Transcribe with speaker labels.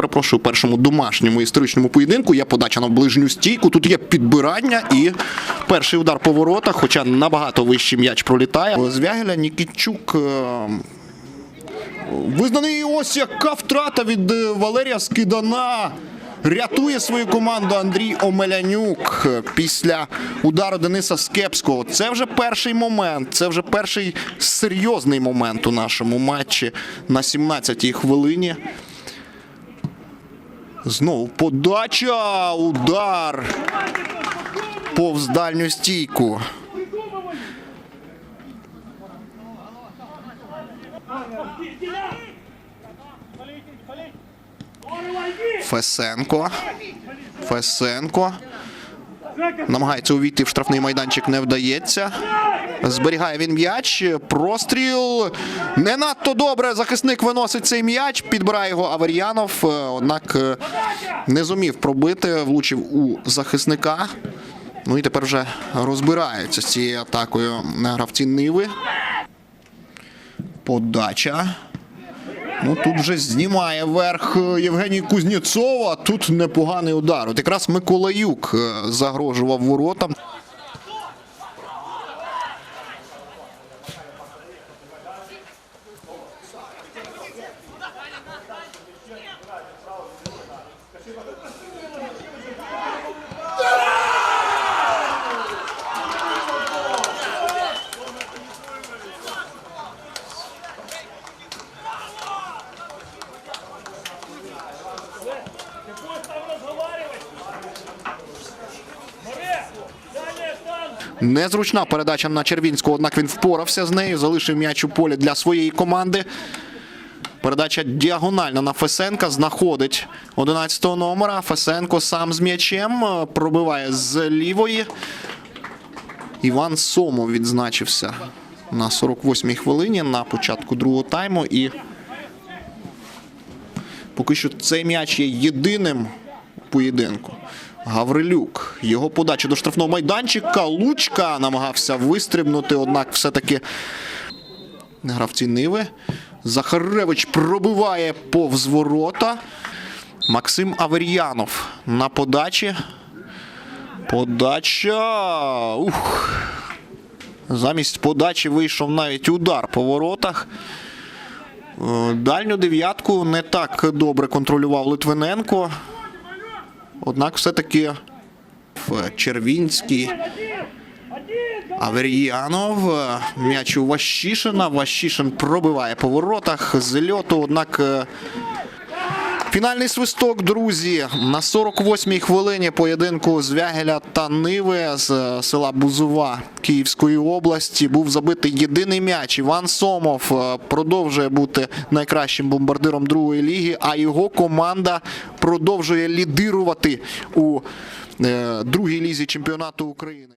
Speaker 1: перепрошую, першому домашньому історичному поєдинку. Є подача на ближню стійку. Тут є підбирання і перший удар по воротах, хоча набагато вищий м'яч пролітає. З Вягеля Нікітчук. е, Визнаний ось яка втрата від е, Валерія Скидана. Рятує свою команду Андрій Омелянюк е, після удару Дениса Скепського. Це вже перший момент. Це вже перший серйозний момент у нашому матчі на 17-й хвилині. Знову подача, удар повз дальню стійку. Фесенко. Фесенко. Намагається увійти в штрафний майданчик, не вдається. Зберігає він м'яч. Простріл. Не надто добре. Захисник виносить цей м'яч. Підбирає його Авер'янов. Е, Однак е, не зумів пробити, влучив у захисника. Ну і тепер вже розбираються з цією атакою гравці Ниви. Подача. Ну тут вже знімає верх е, Євгеній Кузнєцов, а Тут непоганий удар. От якраз Миколаюк загрожував воротам. Незручна передача на Червінського, однак він впорався з нею, залишив м'яч у полі для своєї команди. Передача діагональна на Фесенка. Знаходить 11-го номера. Фесенко сам з м'ячем е, пробиває з лівої. Іван Сомов відзначився на 48-й хвилині на початку другого тайму. І поки що цей м'яч є єдиним у поєдинку. Гаврилюк. Його подача до штрафного майданчика. Лучка намагався вистрибнути, однак все-таки гравці Ниви. Захаревич пробиває повз ворота. Максим Авер'янов на подачі. Подача. Ух. Замість подачі вийшов навіть удар по воротах. Е, Дальню дев'ятку не так добре контролював Литвиненко. Однак все-таки в Червінський. Аверіянов. е, М'яч у Ващишина. Ващишин пробиває по воротах з льоту. Однак е, фінальний свисток, друзі. На 48-й хвилині поєдинку з Вягеля та Ниви з е, села Бузова Київської області був забитий єдиний м'яч. Іван Сомов е, продовжує бути найкращим бомбардиром другої ліги, а його команда продовжує лідирувати у другій лізі чемпіонату України.